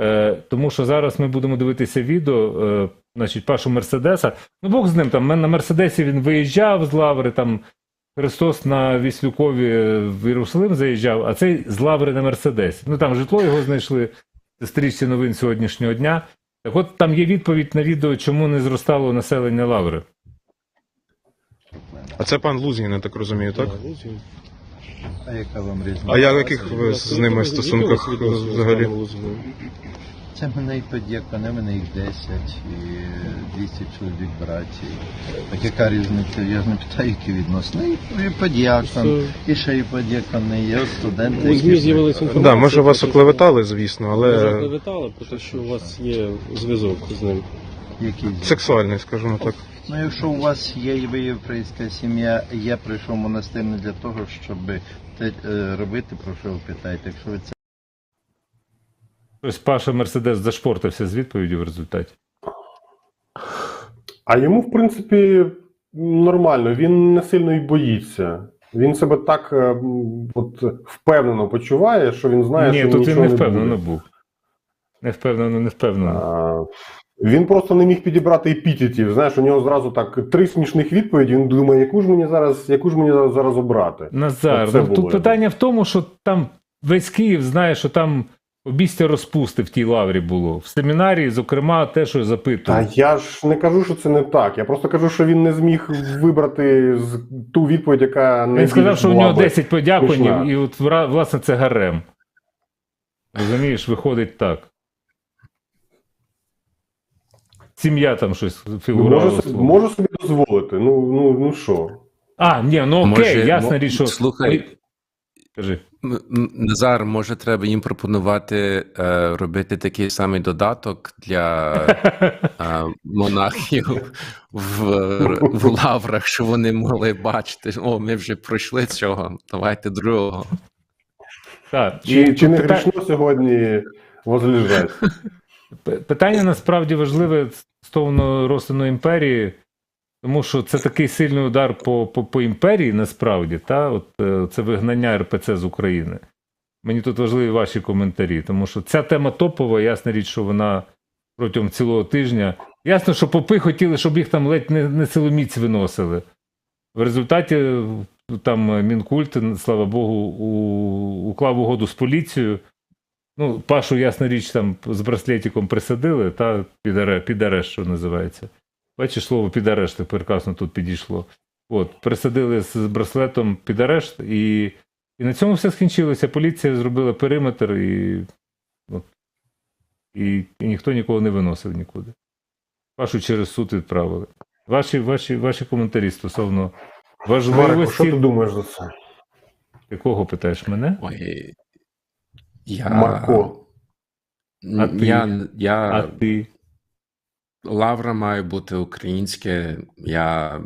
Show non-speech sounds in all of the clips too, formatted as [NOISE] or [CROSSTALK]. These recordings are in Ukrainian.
Е, тому що зараз ми будемо дивитися відео, е, значить, Пашу Мерседеса. Ну, Бог з ним там на Мерседесі він виїжджав з Лаври, там Христос на Віслюкові в Єрусалим заїжджав, а цей з Лаври на Мерседесі. Ну там житло його знайшли в стрічці новин сьогоднішнього дня. Так от там є відповідь на відео, чому не зростало населення Лаври. А це пан Лузгін, я так розумію, так? А яка вам різниця? А я в яких ви з ними стосунках взагалі? Це мене і подякане, мене їх 10 і 200 чоловік браті. Так яка різниця? Я ж не питаю, які відносини. І, і подякан, і ще і подяканий, є студенти. У ЗМІ з'явилася Так, да, може вас оклеветали, звісно, Ви але заклеветали про те, що у вас є зв'язок з ним. Які сексуальний, скажімо так. Ну, якщо у вас є і єврейська сім'я, я прийшов в монастир не для того, щоб те е, робити, про що ви питаєте. Якщо ви це Ось Паша Мерседес зашпортився з відповіддю в результаті. А йому, в принципі, нормально, він не сильно й боїться. Він себе так е, от, впевнено почуває, що він знає, Ні, що тут він не не впевнено буде. був. Не впевнено, не впевнено. А, Він просто не міг підібрати епітетів. Знаєш, у нього зразу так три смішних відповіді. Він думає, яку ж мені зараз, яку ж мені зараз, зараз обрати. Назар, ну, тут було. питання в тому, що там весь Київ знає, що там обістя розпусти в тій лаврі було. В семінарії, зокрема, те, що Та запитував. я ж не кажу, що це не так. Я просто кажу, що він не зміг вибрати ту відповідь, яка Він сказав, що у нього 10 подякувань, і от власне це гарем. Розумієш, виходить так. Сім'я там щось фігурувала. Можу, собі- можу собі дозволити. Ну, ну, ну що? А, ні, ну окей, Може, ясна мо- річ, що. слухай. Кажи. М- м, Назар, може, треба їм пропонувати е, робити такий самий додаток для [LAUGHS] е, монахів в, в лаврах, що вони могли бачити. О, ми вже пройшли цього. Давайте другого. Так, Чи, і чи не пита- грішно сьогодні возлежать? [LAUGHS] Питання насправді важливе стосовно розтину імперії, тому що це такий сильний удар по, по, по імперії, насправді, та? От, е, це вигнання РПЦ з України. Мені тут важливі ваші коментарі, тому що ця тема топова, ясна річ, що вона протягом цілого тижня. Ясно, що попи хотіли, щоб їх там ледь не, не силоміць виносили. В результаті е, там Мінкульт, слава Богу, у, уклав угоду з поліцією. Ну, Пашу, ясна річ, там з браслетиком присадили, та під арешт, що називається. Бачиш, слово під арешт прекрасно тут підійшло. От, присадили з браслетом під арешт, і, і на цьому все скінчилося. Поліція зробила периметр, і, от, і, і ніхто нікого не виносив нікуди. Пашу через суд відправили. Ваші, ваші, ваші коментарі стосовно Марко, що ти думаєш за це? Ти кого питаєш мене? Ой, я, Марко. А ти? я, я А ти? Лавра має бути українське. Я,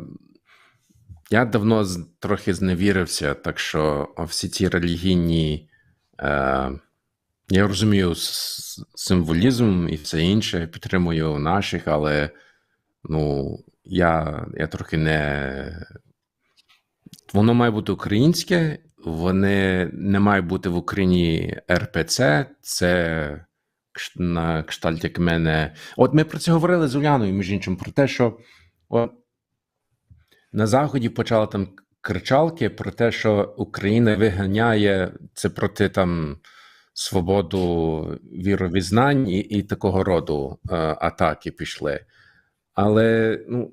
я давно трохи зневірився, так що всі ці релігійні. Е, я розумію символізм і все інше, підтримую наших, але ну, я, я трохи не. Воно має бути українське, вони не має бути в Україні РПЦ, це на кшталт як мене. От ми про це говорили з Уляною, між іншим, про те, що от, на Заході почали там кричалки про те, що Україна виганяє це проти там свободу віровізнань і, і такого роду е, атаки пішли. Але ну,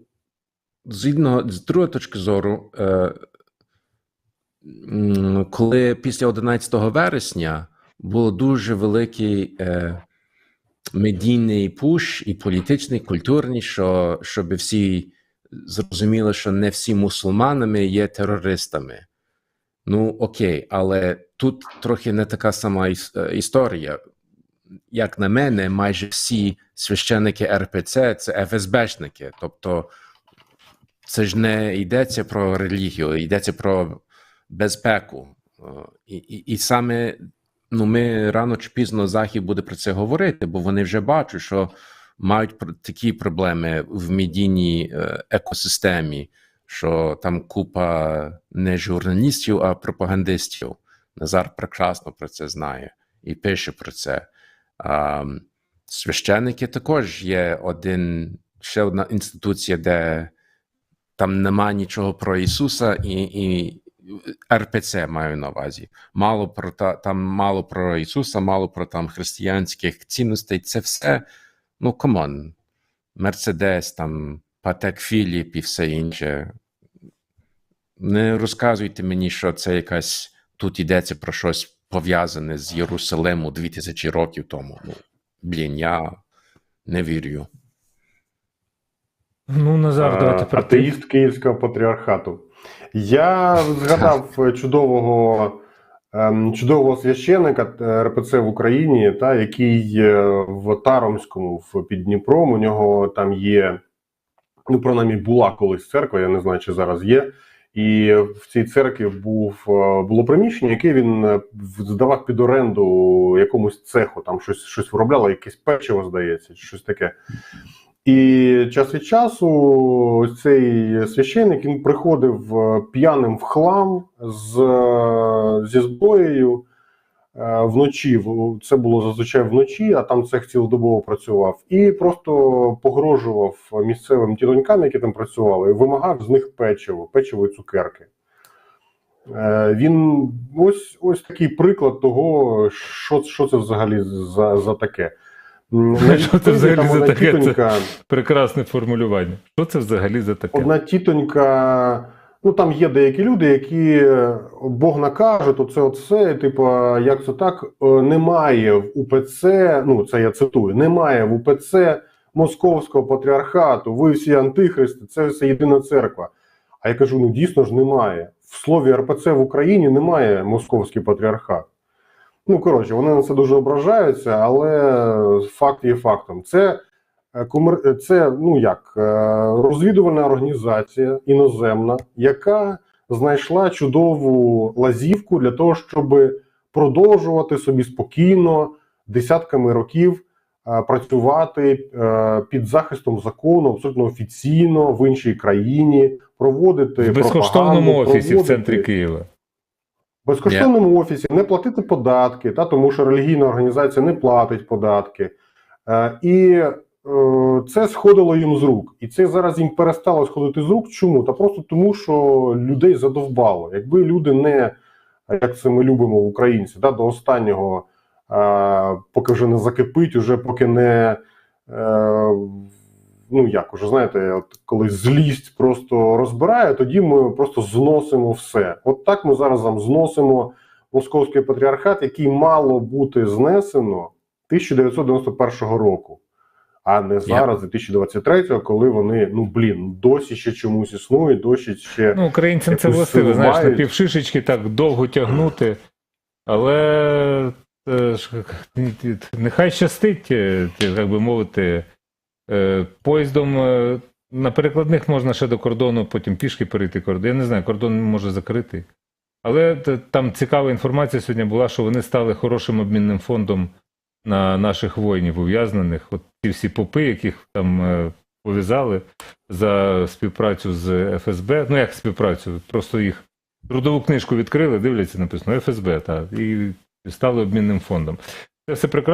згідно з другої точки зору, е, коли після 11 вересня був дуже великий е, медійний пуш і політичний, культурний, що, щоб всі зрозуміли, що не всі мусульманами є терористами. Ну, окей, але тут трохи не така сама іс- е, історія. Як на мене, майже всі священники РПЦ це ФСБшники. Тобто, це ж не йдеться про релігію, йдеться про безпеку. Е, І, і, і саме ну, ми рано чи пізно Захід буде про це говорити, бо вони вже бачать, що мають такі проблеми в медійній е, екосистемі, що там купа не журналістів, а пропагандистів. Назар прекрасно про це знає і пише про це. А, священники також є один, ще одна інституція, де там нема нічого про Ісуса, і, і РПЦ маю на увазі. Мало про та, там мало про Ісуса, мало про там християнських цінностей. Це все, ну камон, Мерседес, там, Патек Філіп і все інше. Не розказуйте мені, що це якась тут йдеться про щось пов'язане з Єрусалиму 2000 років тому. Ну, блін, я не вірю. Ну, Назар, давайте про атеїст Київського патріархату. Я згадав е, чудового, ем, чудового священика е, РПЦ в Україні, та, який е, в Таромському в під Дніпром. У нього там є, ну, принаймні, була колись церква, я не знаю, чи зараз є. І в цій церкві був було приміщення, яке він здавав під оренду якомусь цеху, там щось щось виробляло, якесь печиво, здається, чи щось таке. І час від часу цей священник він приходив е, п'яним в хлам з, е, зі зброєю е, вночі. Це було зазвичай вночі, а там цех цілодобово працював, і просто погрожував місцевим тітонькам, які там працювали, і вимагав з них печиво, печиво і цукерки. Він ось ось такий приклад того, що, що це взагалі за, за таке. На Що це взагалі за таке? Це- тітонька- Прекрасне формулювання. Що це взагалі за таке? Одна тітонька, ну там є деякі люди, які е, Бог накаже, то це оце, типу, як це так? Е, Немає в УПЦ, ну це я цитую, немає в УПЦ Московського патріархату, ви всі антихристи, це все єдина церква. А я кажу: ну дійсно ж немає. В слові РПЦ в Україні немає московський патріархат. Ну, коротше, вони на це дуже ображаються, але факт є фактом. Це Е, комер- Це ну як е, розвідувальна організація іноземна, яка знайшла чудову лазівку для того, щоб продовжувати собі спокійно десятками років е, працювати е, під захистом закону абсолютно офіційно в іншій країні, проводити В безкоштовному офісі в центрі Києва. Безкоштовному офісі не платити податки, та тому що релігійна організація не платить податки. Е, і е, це сходило їм з рук. І це зараз їм перестало сходити з рук. Чому? Та просто тому, що людей задовбало. Якби люди не, як це ми любимо українці, да, до останнього, е, поки вже не закипить, уже поки не. Е, ну як уже знаєте, от коли злість просто розбирає, тоді ми просто зносимо все. От так ми зараз там зносимо московський патріархат, який мало бути знесено 1991 року, а не зараз, 2023, коли вони, ну блін, досі ще чомусь існують, досі ще. Ну, українцям це властиво, знаєш, на півшишечки так довго тягнути. Але нехай щастить, е, як би мовити, поїздом е, на перекладних можна ще до кордону, потім пішки перейти кордон. Я не знаю, кордон може закрити. Але там цікава інформація сьогодні була, що вони стали хорошим обмінним фондом на наших воїнів ув'язнених. От ці всі попи, яких там е, пов'язали за співпрацю з ФСБ. Ну як співпрацю? Просто їх трудову книжку відкрили, дивляться, написано ФСБ, та, і стали обмінним фондом. Це все прекрасно.